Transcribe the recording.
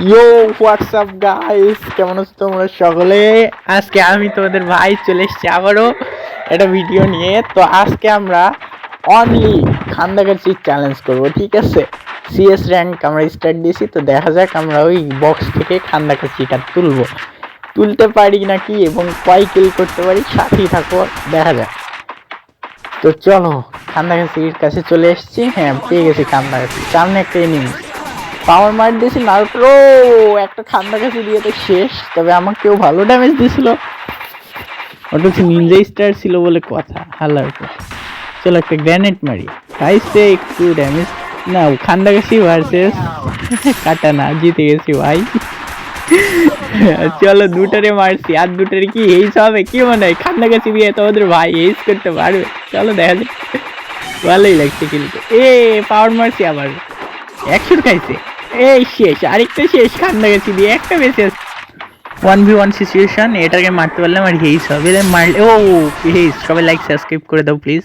ইয়ো WhatsApp guys কেমন আছো তোমরা সকলে? আজকে আমি তোমাদের ভাই চলে এসেছি আবারও একটা ভিডিও নিয়ে। তো আজকে আমরা অনলি খান্দাকাছি চ্যালেঞ্জ করব, ঠিক আছে? সিএস র্যাঙ্ক আমরা স্টার্ট দিয়েছি, তো দেখা যাক আমরা ওই বক্স থেকে খান্দাকাছিটা তুলবো। তুলতে পারি নাকি এবং কয় কিল করতে পারি, সাথেই থাকো, দেখা যাক। তো চলো খান্দাকাছির কাছে চলে এসেছি। হ্যাঁ পেয়ে গেছি খান্দাকাছি সামনে একটা এনিমি পাওয়ার মার দিয়েছি নারুটো একটা খান্ডা কাছে দিয়ে তো শেষ, তবে আমাকে কেউ ভালো ড্যামেজ দিয়েছিল। ওটা হচ্ছে নিনজা স্টার ছিল বলে কথা হাল্লার কথা। চলো একটা গ্র্যানেড মারি। গাইসে একটু ড্যামেজ না খান্ডা কাছি ভার্সেস কাটানা, জিতে গেছি ভাই। চলো দুটারে মারছি, আর দুটারে কি এইস হবে? কি মনে হয়? খান্ডা কাছি দিয়ে তোমাদের ভাই এইস করতে পারবে। চলো দেখা যাক। ভালোই লাগছে কিন্তু। এ পাওয়ার মারছি আবার। একশো খাইছে। এই শেষ, আরেকটা শেষ খান্না গেছি দিয়ে একটা বেঁচে ওয়ান ভি ওয়ান সিচুয়েশন এটাকে মারতে পারলাম আর হেইস হবে মারলে ও হেইস সবাই লাইক সাবস্ক্রাইব করে দাও প্লিজ